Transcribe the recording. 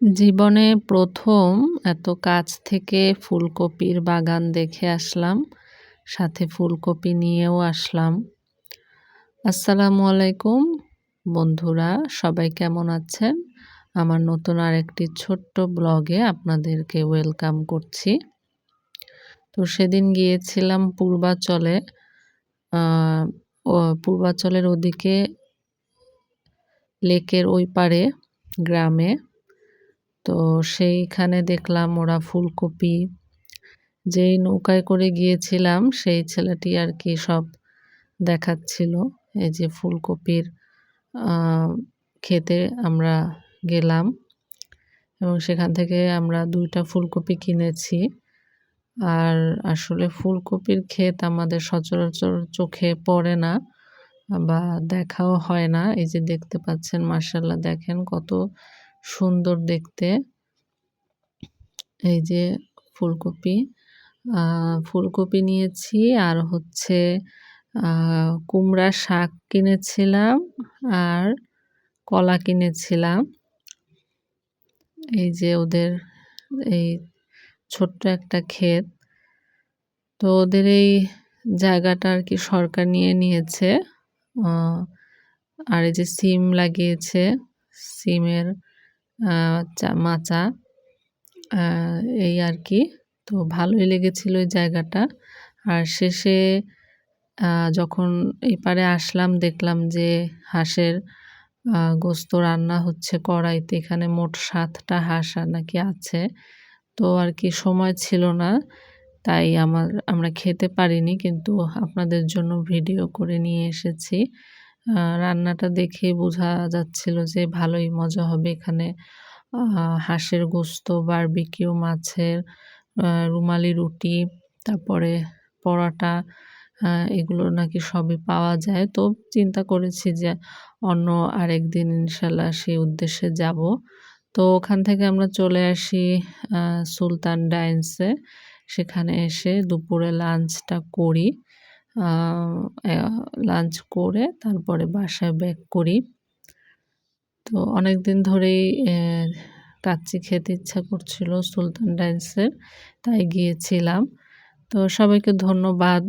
জীবনে প্রথম এত কাছ থেকে ফুলকপির বাগান দেখে আসলাম, সাথে ফুলকপি নিয়েও আসলাম। আসসালামু আলাইকুম বন্ধুরা, সবাই কেমন আছেন? আমার নতুন আরেকটি ছোট্ট ব্লগে আপনাদেরকে ওয়েলকাম করছি। তো সেদিন গিয়েছিলাম পূর্বাচলে পূর্বাচলের ওদিকে লেকের ওই পারে গ্রামে। তো সেইখানে দেখলাম ওরা ফুলকপি যেই নৌকায় করে গিয়েছিলাম, সেই ছেলেটি আর কি সব দেখাচ্ছিল। এই যে ফুলকপির খেতে আমরা গেলাম এবং সেখান থেকে আমরা দুইটা ফুলকপি কিনেছি। আর আসলে ফুলকপির ক্ষেত আমাদের সচরাচর চোখে পড়ে না বা দেখাও হয় না। এই যে দেখতে পাচ্ছেন মার্শাল্লাহ দেখেন কত সুন্দর দেখতে। এই যে ফুলকপি। ফুলকপি নিয়েছি আর হচ্ছে কুমড়া শাক কিনেছিলাম আর কলা কিনেছিলাম। এই যে ওদের এই ছোট্ট একটা ক্ষেত। তো ওদের এই জায়গাটা আর কি সরকার নিয়ে নিয়েছে। আর এই যে সিম লাগিয়েছে, সিমের মাচা এই আর কি তো ভালোই লেগেছিল ওই জায়গাটা। আর শেষে যখন এই পারে আসলাম, দেখলাম যে হাঁসের গোস্ত রান্না হচ্ছে কড়াইতে। এখানে মোট সাতটা হাঁস নাকি আছে। তো আর কি সময় ছিল না, তাই আমার, আমরা খেতে পারিনি। কিন্তু আপনাদের জন্য ভিডিও করে নিয়ে এসেছি। রান্নাটা দেখে বোঝা যাচ্ছিল যে ভালোই মজা হবে এখানে। হাঁসের গোস্ত বারবিকিউ মাছের রুমালি রুটি, তারপরে পরোটা এগুলো নাকি সবই পাওয়া যায়। তো চিন্তা করেছি যে অন্য আরেক দিন ইনশাল্লাহ সেই উদ্দেশ্যে যাব। তো ওখান থেকে আমরা চলে আসি সুলতান ডাইন্সে। সেখানে এসে দুপুরে লাঞ্চটা করি। লাঞ্চ করে তারপরে বাসায় ব্যাক করি। তো অনেক দিন ধরেই কাচ্চি খেতে ইচ্ছা করছিল সুলতান ডাইন্সের তাই গিয়েছিলাম। তো সবাইকে ধন্যবাদ।